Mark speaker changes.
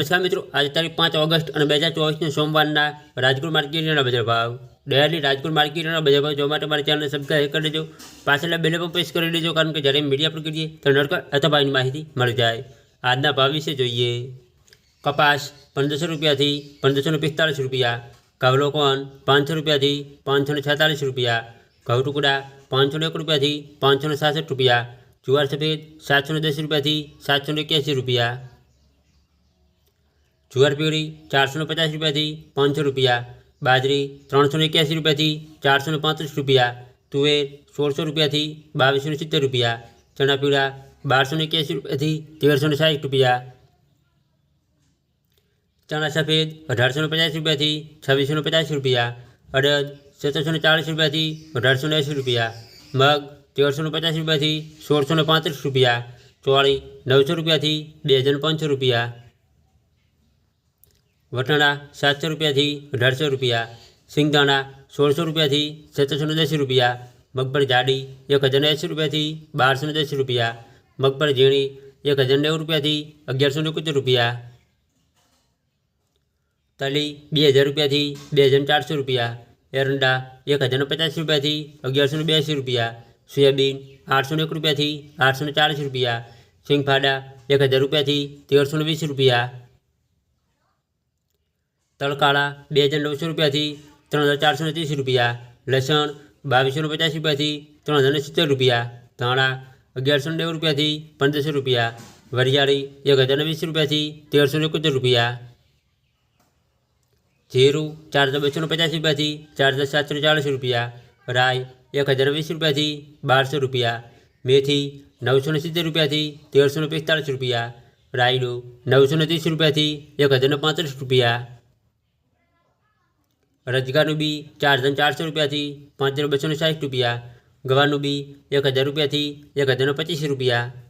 Speaker 1: નમસ્કાર મિત્રો આજે તારીખ પાંચ ઓગસ્ટ અને બે હજાર ચોવીસના સોમવારના રાજકોટ માર્કેટના બજાર ભાવ ડેલી રાજકોટ માર્કેટના બજાર ભાવ જોવા માટે મારી ચેનલને સબસ્ક્રાઈબ કરી દેજો પાછળના બેલ પર પ્રેસ કરી દેજો કારણ કે જ્યારે મીડિયા પર કરીએ તો નડકર અથવા ભાવની માહિતી મળી જાય આજના ભાવ વિશે જોઈએ કપાસ પંદરસો રૂપિયાથી પંદરસો ને પિસ્તાળીસ રૂપિયા કવલોકોન પાંચસો રૂપિયાથી પાંચસો ને છેતાલીસ રૂપિયા ઘઉં ટુકડા પાંચસો ને એક રૂપિયાથી પાંચસો ને સાસઠ રૂપિયા જુવાર સફેદ સાતસો ને દસ રૂપિયાથી સાતસો ને એક્યાસી રૂપિયા જુવાર પીળી ચારસો ને પચાસ રૂપિયાથી પાંચસો રૂપિયા બાજરી ત્રણસો ને એક્યાસી રૂપિયાથી ચારસો ને પાંત્રીસ રૂપિયા તુવેર સોળસો રૂપિયાથી બાવીસો ને સિત્તેર રૂપિયા ચણા પીળા બારસો ને એક્યાસી રૂપિયાથી તેરસો ને સાઠ રૂપિયા ચણા સફેદ અઢારસો ને પચાસ રૂપિયાથી છવ્વીસો ને પચાસ રૂપિયા અડદ સત્તરસો ને ચાળીસ રૂપિયાથી અઢારસો ને એંસી રૂપિયા મગ તેરસો ને પચાસ રૂપિયાથી સોળસો ને પાંત્રીસ રૂપિયા ચોળી નવસો રૂપિયાથી બે હજાર પાંચસો રૂપિયા વટાણા સાતસો રૂપિયાથી અઢારસો રૂપિયા સિંગદાણા સોળસો રૂપિયાથી સત્તરસો ને દસ રૂપિયા મગફળી જાડી એક હજાર એંસી રૂપિયાથી બારસો ને દસ રૂપિયા મગફળી ઝીણી એક હજાર નેવું રૂપિયાથી અગિયારસો ને એકોતેર રૂપિયા તલી બે હજાર રૂપિયાથી બે હજાર ચારસો રૂપિયા એરંડા એક હજાર પચાસ રૂપિયાથી અગિયારસો ને બ્યાસી રૂપિયા સોયાબીન આઠસો ને એક રૂપિયાથી આઠસો ને ચાલીસ રૂપિયા સિંગફાડા એક હજાર રૂપિયાથી તેરસો ને વીસ રૂપિયા તલકાળા બે હજાર નવસો રૂપિયાથી ત્રણ હજાર ચારસો ને ત્રીસ રૂપિયા લસણ બાવીસો ને પચાસ રૂપિયાથી ત્રણ હજાર ને સિત્તેર રૂપિયા ધાણા અગિયારસો ને નેવું રૂપિયાથી પંદરસો રૂપિયા વરિયાળી એક હજાર ને વીસ રૂપિયાથી તેરસો ને એકોતેર રૂપિયા જીરું ચાર હજાર બસો ને પચાસ રૂપિયાથી ચાર હજાર સાતસો ને ચાલીસ રૂપિયા રાઈ એક હજાર વીસ રૂપિયાથી બારસો રૂપિયા મેથી નવસો ને સિત્તેર રૂપિયાથી તેરસો ને પિસ્તાળીસ રૂપિયા રાયડું નવસો ને ત્રીસ રૂપિયાથી એક હજાર ને પાંત્રીસ રૂપિયા રજગારનું બી ચાર હજાર ચારસો રૂપિયાથી પાંચ હજાર બસો ને સાઠ રૂપિયા ગવાનું બી એક હજાર રૂપિયાથી એક હજારને પચીસ રૂપિયા.